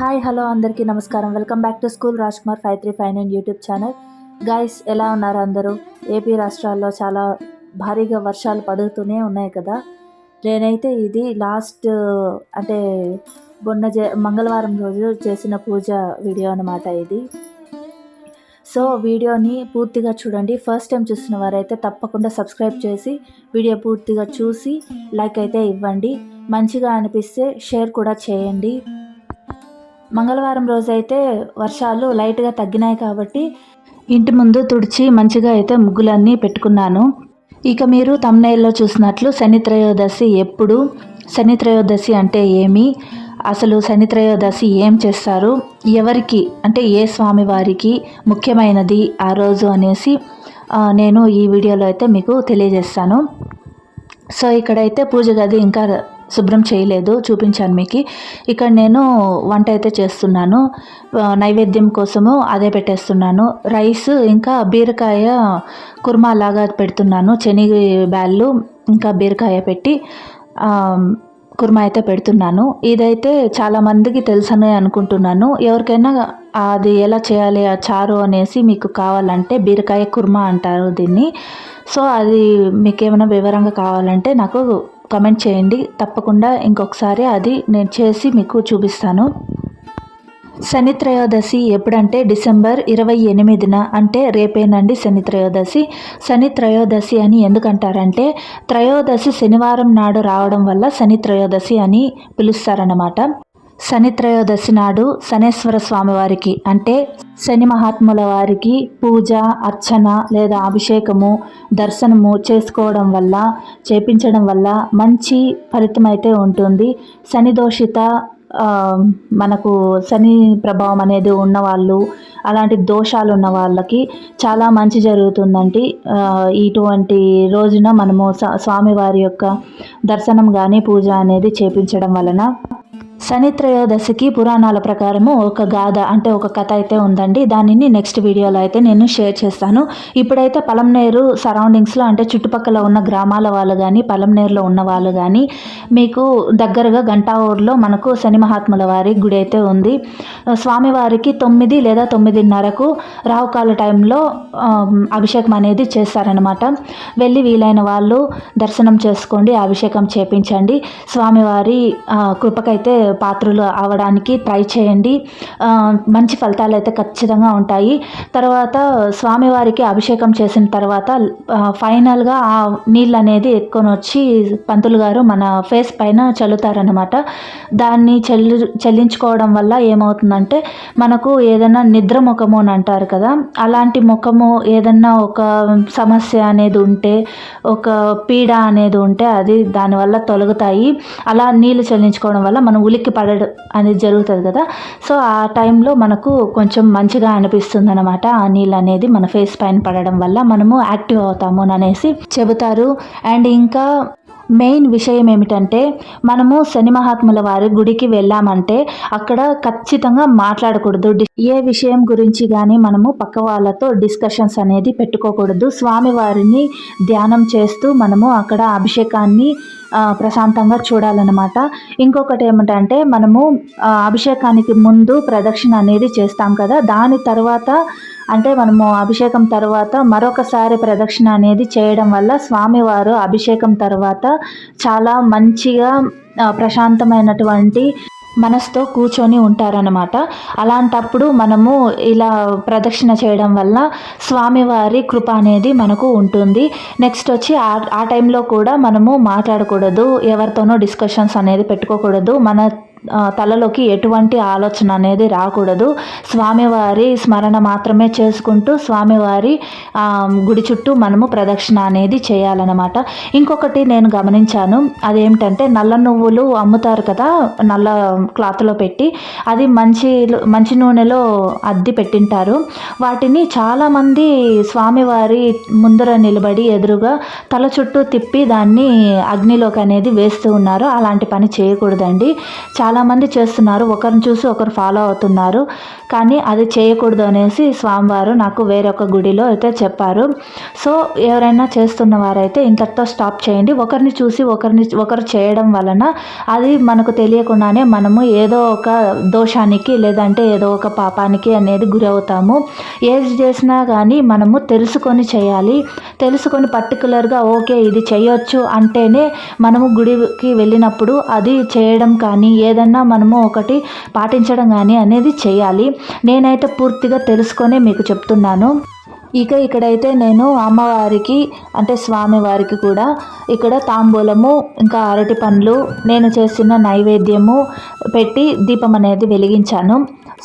Hi hello అందరికీ నమస్కారం. Welcome back to school Raj Kumar five three five nine YouTube channel. Guys ఎలా ఉన్నారు అందరూ? ఏపీ రాష్ట్రాల్లో చాలా భారీగా వర్షాలు పడుతూనే ఉన్నాయి కదా. నేనైతే ఇది లాస్ట్ అంటే మొన్న మంగళవారం రోజు చేసిన పూజ వీడియో అనమాట ఇది. సో వీడియోని పూర్తిగా చూడండి. ఫస్ట్ టైం చూసిన వారైతే తప్పకుండా సబ్స్క్రైబ్ చేసి వీడియో పూర్తిగా చూసి లైక్ అయితే ఇవ్వండి. మంచిగా అనిపిస్తే షేర్ కూడా చేయండి. మంగళవారం రోజైతే వర్షాలు లైట్గా తగ్గినాయి కాబట్టి ఇంటి ముందు తుడిచి మంచిగా అయితే ముగ్గులన్నీ పెట్టుకున్నాను. ఇక మీరు తమ్నైల్లో చూసినట్లు శని త్రయోదశి ఎప్పుడు? శని త్రయోదశి అంటే ఏమి? అసలు శని త్రయోదశి ఏం చేస్తారు? ఎవరికి? అంటే ఏ స్వామి వారికి ముఖ్యమైనది ఆ రోజు అనేసి నేను ఈ వీడియోలో అయితే మీకు తెలియజేస్తాను. సో ఇక్కడైతే పూజ గది ఇంకా శుభ్రం చేయలేదు చూపించాను మీకు. ఇక్కడ నేను వంట అయితే చేస్తున్నాను. నైవేద్యం కోసము అదే పెట్టేస్తున్నాను. రైస్ ఇంకా బీరకాయ కుర్మా లాగా పెడుతున్నాను. శనగ బ్యాళ్ళు ఇంకా బీరకాయ పెట్టి కుర్మా అయితే పెడుతున్నాను. ఇదైతే చాలా మందికి తెలుసని అనుకుంటున్నాను. ఎవరికైనా అది ఎలా చేయాలి ఆ చారు అనేసి మీకు కావాలంటే బీరకాయ కుర్మా అంటారు దీన్ని. సో అది మీకు ఏమైనా వివరంగా కావాలంటే నాకు కమెంట్ చేయండి. తప్పకుండా ఇంకొకసారి అది నేను చేసి మీకు చూపిస్తాను. శని త్రయోదశి ఎప్పుడంటే డిసెంబర్ ఇరవై ఎనిమిదిన అంటే రేపేనండి శని త్రయోదశి. శని త్రయోదశి అని ఎందుకంటారంటే త్రయోదశి శనివారం నాడు రావడం వల్ల శని త్రయోదశి అని పిలుస్తారన్నమాట. శని త్రయోదశి నాడు శనేశ్వర స్వామివారికి అంటే శని మహాత్ముల వారికి పూజ అర్చన లేదా అభిషేకము దర్శనము చేసుకోవడం వల్ల చేపించడం వల్ల మంచి ఫలితం అయితే ఉంటుంది. శని దోషిత మనకు శని ప్రభావం అనేది ఉన్నవాళ్ళు అలాంటి దోషాలు ఉన్న వాళ్ళకి చాలా మంచి జరుగుతుందండి. ఇటువంటి రోజున మనము స- స్వామివారి యొక్క దర్శనం కానీ పూజ అనేది చేపించడం వలన శని త్రయోదశికి పురాణాల ప్రకారము ఒక గాథ అంటే ఒక కథ అయితే ఉందండి. దానిని నెక్స్ట్ వీడియోలో అయితే నేను షేర్ చేస్తాను. ఇప్పుడైతే పలంనేరు సరౌండింగ్స్లో అంటే చుట్టుపక్కల ఉన్న గ్రామాల వాళ్ళు కానీ పలంనేరులో ఉన్న వాళ్ళు కానీ మీకు దగ్గరగా గంటావూరులో మనకు శని మహాత్ముల వారి గుడి అయితే ఉంది. స్వామివారికి తొమ్మిది లేదా తొమ్మిదిన్నరకు రావుకాల టైంలో అభిషేకం అనేది చేస్తారనమాట వెళ్ళి వీలైన వాళ్ళు దర్శనం చేసుకోండి అభిషేకం చేపించండి. స్వామివారి కృపకైతే పాత్రలు అవడానికి ట్రై చేయండి. మంచి ఫలితాలు అయితే ఖచ్చితంగా ఉంటాయి. తర్వాత స్వామివారికి అభిషేకం చేసిన తర్వాత ఫైనల్గా ఆ నీళ్ళు అనేది ఎత్తుకొని వచ్చి పంతులు గారు మన ఫేస్ పైన చల్లుతారనమాట దాన్ని చెల్లి చెల్లించుకోవడం వల్ల ఏమవుతుందంటే మనకు ఏదైనా నిద్ర ముఖము అని అంటారు కదా అలాంటి ముఖము ఏదన్నా ఒక సమస్య అనేది ఉంటే ఒక పీడ అనేది ఉంటే అది దానివల్ల తొలగుతాయి. అలా నీళ్ళు చెల్లించుకోవడం వల్ల మనం వెలికి పడడం అనేది జరుగుతుంది కదా. సో ఆ టైంలో మనకు కొంచెం మంచిగా అనిపిస్తుంది అనమాట ఆ నీళ్ళు అనేది మన ఫేస్ పైన పడడం వల్ల మనము యాక్టివ్ అవుతాము అనేసి చెబుతారు. అండ్ ఇంకా మెయిన్ విషయం ఏమిటంటే మనము శని మహాత్ముల వారి గుడికి వెళ్ళామంటే అక్కడ ఖచ్చితంగా మాట్లాడకూడదు. ఏ విషయం గురించి కానీ మనము పక్క వాళ్ళతో డిస్కషన్స్ అనేది పెట్టుకోకూడదు. స్వామి వారిని ధ్యానం చేస్తూ మనము అక్కడ అభిషేకాన్ని ప్రశాంతంగా చూడాలన్నమాట. ఇంకొకటి ఏమిటంటే మనము అభిషేకానికి ముందు ప్రదక్షిణ అనేది చేస్తాం కదా దాని తర్వాత అంటే మనము అభిషేకం తర్వాత మరొకసారి ప్రదక్షిణ అనేది చేయడం వల్ల స్వామివారు అభిషేకం తర్వాత చాలా మంచిగా ప్రశాంతమైనటువంటి మనసుతో కూర్చొని ఉంటారనమాట అలాంటప్పుడు మనము ఇలా ప్రదక్షిణ చేయడం వల్ల స్వామివారి కృప అనేది మనకు ఉంటుంది. నెక్స్ట్ వచ్చి ఆ ఆ టైంలో కూడా మనము మాట్లాడకూడదు ఎవరితోనో డిస్కషన్స్ అనేది పెట్టుకోకూడదు. మన తలలోకి ఎటువంటి ఆలోచన అనేది రాకూడదు. స్వామివారి స్మరణ మాత్రమే చేసుకుంటూ స్వామివారి గుడి చుట్టూ మనము ప్రదక్షిణ అనేది చేయాలన్నమాట. ఇంకొకటి నేను గమనించాను అదేమిటంటే నల్ల నువ్వులు అమ్ముతారు కదా నల్ల క్లాత్లో పెట్టి అది మంచి మంచి నూనెలో అద్ది పెట్టింటారు. వాటిని చాలామంది స్వామివారి ముందర నిలబడి ఎదురుగా తల చుట్టూ తిప్పి దాన్ని అగ్నిలోకి అనేది వేస్తూ ఉన్నారు. అలాంటి పని చేయకూడదండి. చాలా చాలామంది చేస్తున్నారు. ఒకరిని చూసి ఒకరు ఫాలో అవుతున్నారు. కానీ అది చేయకూడదు అనేసి స్వామివారు నాకు వేరొక గుడిలో అయితే చెప్పారు. సో ఎవరైనా చేస్తున్న వారైతే ఇంతటితో స్టాప్ చేయండి. ఒకరిని చూసి ఒకరిని ఒకరు చేయడం వలన అది మనకు తెలియకుండానే మనము ఏదో ఒక దోషానికి లేదంటే ఏదో ఒక పాపానికి అనేది గురవుతాము. ఏది చేసినా కానీ మనము తెలుసుకొని చేయాలి. తెలుసుకొని పర్టికులర్గా ఓకే ఇది చేయొచ్చు అంటేనే మనము గుడికి వెళ్ళినప్పుడు అది చేయడం కానీ ఏదన్నా మనము ఒకటి పాటించడం కానీ అనేది చేయాలి. నేనైతే పూర్తిగా తెలుసుకొని మీకు చెప్తున్నాను. ఇక ఇక్కడైతే నేను అమ్మవారికి అంటే స్వామివారికి కూడా ఇక్కడ తాంబూలము ఇంకా అరటి పండ్లు నేను చేసిన నైవేద్యము పెట్టి దీపం అనేది వెలిగించాను.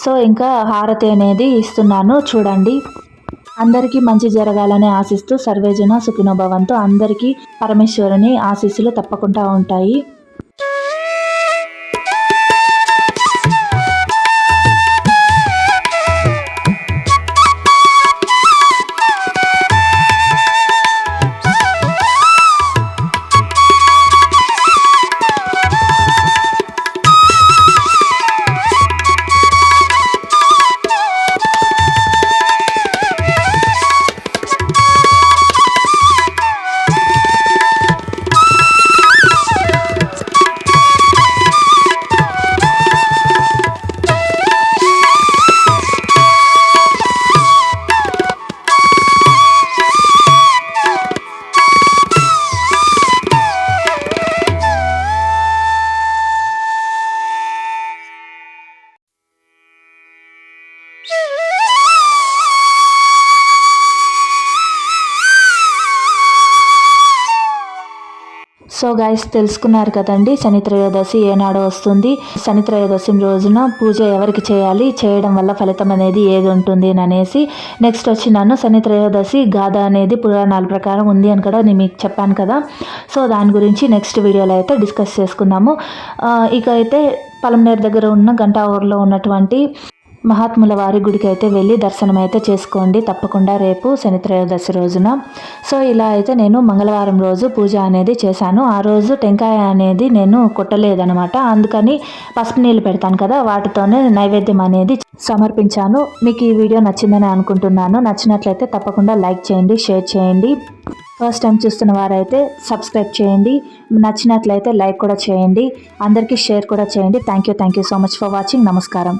సో ఇంకా హారతి అనేది ఇస్తున్నాను. చూడండి. అందరికీ మంచి జరగాలని ఆశిస్తూ సర్వేజన సుఖినోభవంతో అందరికీ పరమేశ్వరుని ఆశీస్సులు తప్పకుండా ఉంటాయి. సో గాయస్ తెలుసుకున్నారు కదండి శని త్రయోదశి ఏనాడు వస్తుంది. శని త్రయోదశి రోజున పూజ ఎవరికి చేయాలి చేయడం వల్ల ఫలితం అనేది ఏది ఉంటుంది అని అనేసి నెక్స్ట్ వచ్చి నన్ను శని త్రయోదశి గాథ అనేది పురాణాల ప్రకారం ఉంది అని కూడా నేను మీకు చెప్పాను కదా. సో దాని గురించి నెక్స్ట్ వీడియోలో అయితే డిస్కస్ చేసుకుందాము. ఇక అయితే పలంనేరు దగ్గర ఉన్న గంటా ఊర్లో ఉన్నటువంటి మహాత్ముల వారి గుడికి అయితే వెళ్ళి దర్శనం అయితే చేసుకోండి. తప్పకుండా రేపు శని త్రయోదశి రోజున. సో ఇలా అయితే నేను మంగళవారం రోజు పూజ అనేది చేశాను. ఆ రోజు టెంకాయ అనేది నేను కొట్టలేదనమాట అందుకని పసుపు నీళ్ళు పెడతాను కదా వాటితోనే నైవేద్యం అనేది సమర్పించాను. మీకు ఈ వీడియో నచ్చిందని అనుకుంటున్నాను. నచ్చినట్లయితే తప్పకుండా లైక్ చేయండి షేర్ చేయండి. ఫస్ట్ టైం చూస్తున్న వారైతే సబ్స్క్రైబ్ చేయండి. నచ్చినట్లయితే లైక్ కూడా చేయండి. అందరికీ షేర్ కూడా చేయండి. Thank you thank you so much for watching. నమస్కారం.